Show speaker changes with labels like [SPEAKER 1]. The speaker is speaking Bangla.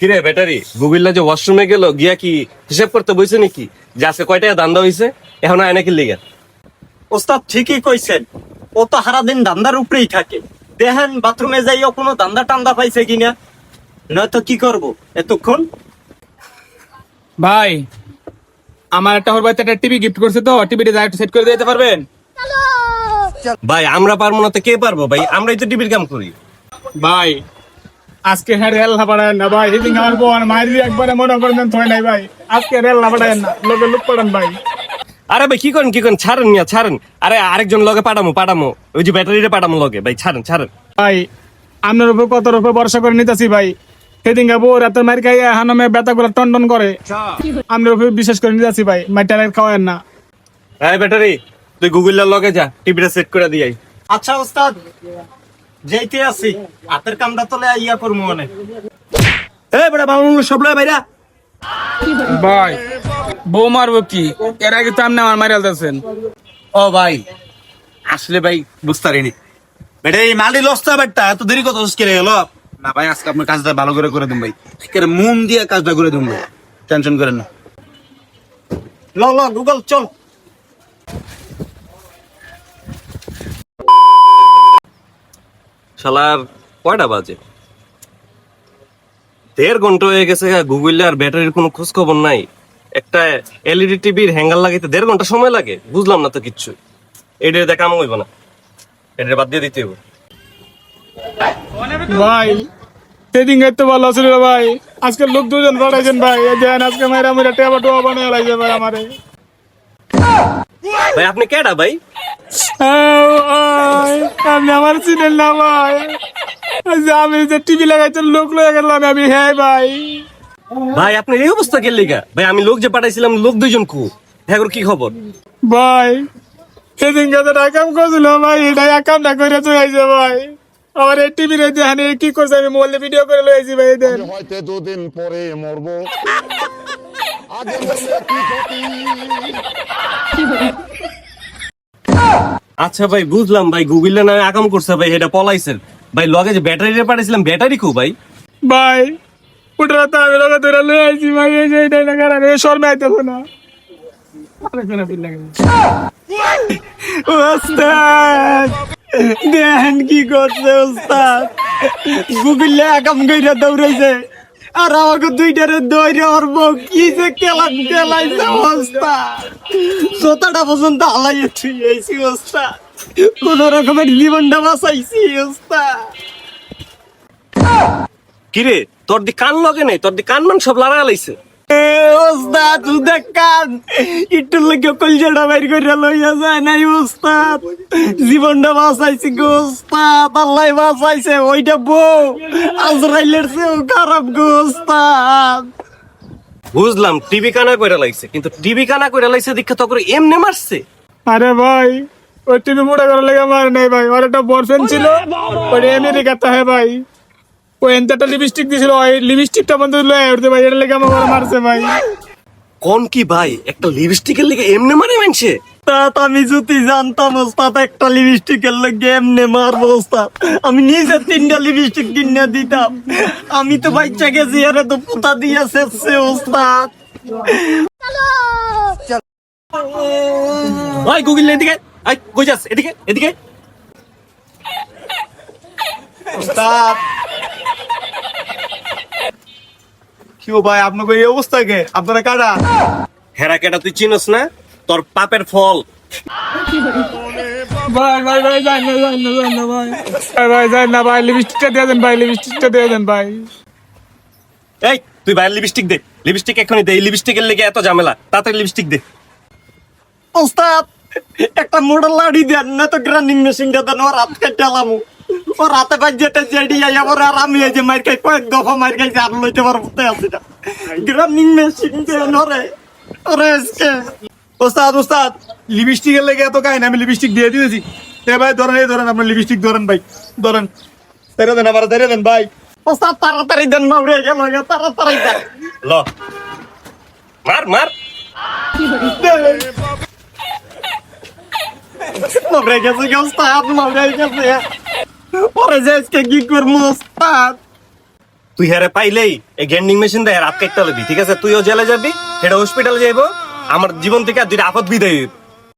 [SPEAKER 1] কিরে ব্যাটারি গুগিল্লা যে ওয়াশরুমে গেল গিয়া কি হিসাব করতে বইছে নাকি? যে আজকে কয় টাকা দান্দা হইছে এখন আয় নাকি লিগা।
[SPEAKER 2] ওস্তাদ ঠিকই কইছেন। ও তো সারাদিন দান্দার উপরেই থাকে। দেখেন বাথরুমে যাইও কোনো দান্দা টান্দা পাইছে কিনা। নয়তো কি করব? এতক্ষণ?
[SPEAKER 3] ভাই আমার একটা ওর বাড়িতে একটা টিভি গিফট করছে তো টিভিটা যা একটু সেট করে দিতে পারবেন?
[SPEAKER 1] ভাই আমরা পারব না তো কে পারব? ভাই আমরাই তো টিভির কাম করি।
[SPEAKER 3] ভাই আজকে হ্যাঁ রেল লাপাড়ায় না ভাই সেদিন আমার বোন মাইরি একবারে মনে করেন থয় নাই ভাই। আজকে রেল লাপাড়ায় না লোকে লুক পড়েন ভাই।
[SPEAKER 1] আরে ভাই কি করেন কি করেন? ছাড়েন মিয়া ছাড়েন। আরে আরেকজন লগে পাঠামো পাঠামো। ওই যে ব্যাটারিটা পাঠামো লগে। ভাই ছাড়েন ছাড়েন।
[SPEAKER 3] ভাই আপনার উপর কত রূপে ভরসা করে নিতেছি ভাই। সেদিন গাবো রাতের মার খাইয়া হানামে ব্যথা করে টন টন করে। আপনার উপর বিশেষ করে নিতেছি ভাই মাইটা খাওয়ায় না।
[SPEAKER 1] হ্যাঁ ব্যাটারি তুই গুগলের লগে যা টিভিটা সেট করে দিয়াই।
[SPEAKER 2] আচ্ছা ওস্তাদ। যেইতে আছি হাতের কামটা তোলে ইয়া করব মনে।
[SPEAKER 1] এই বেটা বাবু সব লয় ভাইরা
[SPEAKER 3] ভাই বউ মারবো কি? এর আগে তো আপনি আমার মারিয়াল দিয়েছেন
[SPEAKER 4] ও ভাই আসলে ভাই বুঝতে পারিনি। বেটা এই মালি লস্তা বেটা এত দেরি কত করে গেল না ভাই আজকে আপনার কাজটা ভালো করে করে দিন ভাই। একেবারে মন দিয়ে কাজটা করে দিন ভাই। টেনশন করেন না।
[SPEAKER 2] ল ল গুগল চল।
[SPEAKER 1] শালার কয়টা বাজে? দেড় ঘণ্টা হয়ে গেছে গুগলে আর ব্যাটারির কোনো খোঁজ খবর নাই। একটা এলইডি টিভির হ্যাঙ্গার লাগাইতে দেড় ঘণ্টা সময় লাগে, বুঝলাম না তো কিচ্ছু এটা দেখা কাম হইব না। এটা বাদ দিয়ে দিতে হইব।
[SPEAKER 3] ভাই সেদিন তো ভালো ছিল রে ভাই। আজকে লোক দুজন পাঠাইছেন ভাই দেন আজকে মাইরা মেরা টেবা টোয়া বানিয়ে লাগছে ভাই আমারে।
[SPEAKER 1] ভাই আপনি কেডা ভাই?
[SPEAKER 3] আপনি আমার চিনেন না ভাই। আমি যে টিভি লাগাইছেন লোক লয়ে গেলাম আমি হ্যাঁ ভাই।
[SPEAKER 1] ভাই আপনি এই অবস্থা কে লিগা? ভাই আমি লোক যে পাঠাইছিলাম লোক দুইজন কু। হ্যাঁ কি খবর?
[SPEAKER 3] ভাই সেদিন কাছে টাকাম করছিল ভাই এটা একামটা করে চলেছে ভাই। আমার এই টিভি রে জানি কি করছে আমি মোবাইলে ভিডিও করে লইছি ভাই দেন
[SPEAKER 5] হয়তো দুদিন পরে মরবো। আগে
[SPEAKER 1] আচ্ছা ভাই, বুঝলাম ভাই গুগলে না আকাম করছে ভাই, এটা পলাইছেন। ভাই, লগে যে ব্যাটারি পাঠাইছিলাম, ব্যাটারি কু ভাই?
[SPEAKER 3] ভাই ওটা তো আমি লোক ধরে লই আইছি ভাই, এই যে এটা না কারণ এই শর্মে আইতেছে না। আরে কোন বিল লাগে
[SPEAKER 2] ওস্তাদ দেখেন কি করছে ওস্তাদ? গুগলে একাম কইরা দৌড়াইছে। আর আমাকে দুইটারে দৌড়ে অর্ব কি যে কেলান কেলাইছে অবস্থা। জোতাটা পর্যন্ত আলাইয়ে থুইয়েছি অবস্থা। কোন রকমের জীবনটা বাঁচাইছি অবস্থা।
[SPEAKER 1] কিরে, তোর দি কান লগে নাই, তোর দি কান মান সব লড়া লাইছে।
[SPEAKER 2] ওস্তাদ কান একটু লাগে কলজাটা বাইর করে লইয়া যায় নাই ওস্তাদ। জীবনটা বাঁচাইছি গো ওস্তাদ। আল্লাহ বাঁচাইছে ওইটা বউ। আজরাইলের চেয়েও খারাপ গো ওস্তাদ।
[SPEAKER 1] বুঝলাম টিভি কানা কইরা লাইছে কিন্তু টিভি কানা কইরা লাইছে দীক্ষা তো করে এমনে মারছে।
[SPEAKER 3] আরে ভাই ওই টিভি মোটা করে লেগে মার নাই ভাই ওর একটা বয়ফ্রেন্ড ছিল ওই আমেরিকাতে হ্যাঁ ভাই। ওই লিপস্টিক দিছিল ওই লিপস্টিকটা বন্ধ লয়ে উঠতে ভাই এটা লেগে আমার মারছে ভাই।
[SPEAKER 1] কোন কি ভাই একটা লিপস্টিকের লিগে এমনে মারে মানছে
[SPEAKER 2] ওস্তাদ আমি যদি জানতাম ওস্তাদ একটা লিপস্টিকের লগে এমনে মারবো ওস্তাদ। আমি নিজে তিনটা লিপস্টিক কিনে দিতাম। আমি তো বাচ্চা গেছি আরে তো পুতা দিয়ে শেষছে ওস্তাদ।
[SPEAKER 1] ভাই গুগল এদিকে আই কই যাস? এদিকে এদিকে।
[SPEAKER 4] ওস্তাদ কি ভাই আপনাকে এই অবস্থা কে? আপনারা কারা?
[SPEAKER 1] হেরা কেটা তুই চিনস না? তোর পাপের ফল।
[SPEAKER 3] ভাই ভাই ভাই যাই না যাই না যাই না ভাই। ভাই ভাই যাই না ভাই লিপস্টিকটা দিয়ে দেন ভাই লিপস্টিকটা দিয়ে দেন ভাই।
[SPEAKER 1] এই তুই ভাই লিপস্টিক দে। লিপস্টিক এখনই দে লিপস্টিকের লিগে এত ঝামেলা। তাড়াতাড়ি লিপস্টিক দে।
[SPEAKER 2] ওস্তাদ একটা মোটর লাড়ি দেন না তো গ্রাইন্ডিং মেশিনটা দেন ওর হাত কেটে আলামু ওর হাতে পাই যেটা জেডি আইয়া পরে আর আমি এই যে মার খাই কয়েক দফা মার খাইছে আর লইতে পারব তাই আছে না গ্রাইন্ডিং মেশিন দেন ওরে ওরে আজকে
[SPEAKER 4] ওস্তাদ ওস্তাদ লিপস্টিকের লেগে এত কাহিনী আমি লিপস্টিক দিয়ে দিয়েছি এ ভাই ধরেন এই ধরেন আপনার লিপস্টিক ধরেন ভাই ধরেন তেরে দেন আবার তেরে দেন ভাই
[SPEAKER 2] ওস্তাদ তাড়াতাড়ি দেন মাউরে গেল তাড়াতাড়ি দেন
[SPEAKER 1] ল মার মার
[SPEAKER 2] মাউরে গেছে গে ওস্তাদ মাউরে গেছে পরে যে কি করব, ওস্তাদ
[SPEAKER 1] তুই হারে পাইলেই এই গ্যান্ডিং মেশিন দেয় রাত কাটতে লবি ঠিক আছে তুইও জেলে যাবি সেটা হসপিটালে যাইবো, আমার জীবন থেকে দুইটা আপদ বিদায়।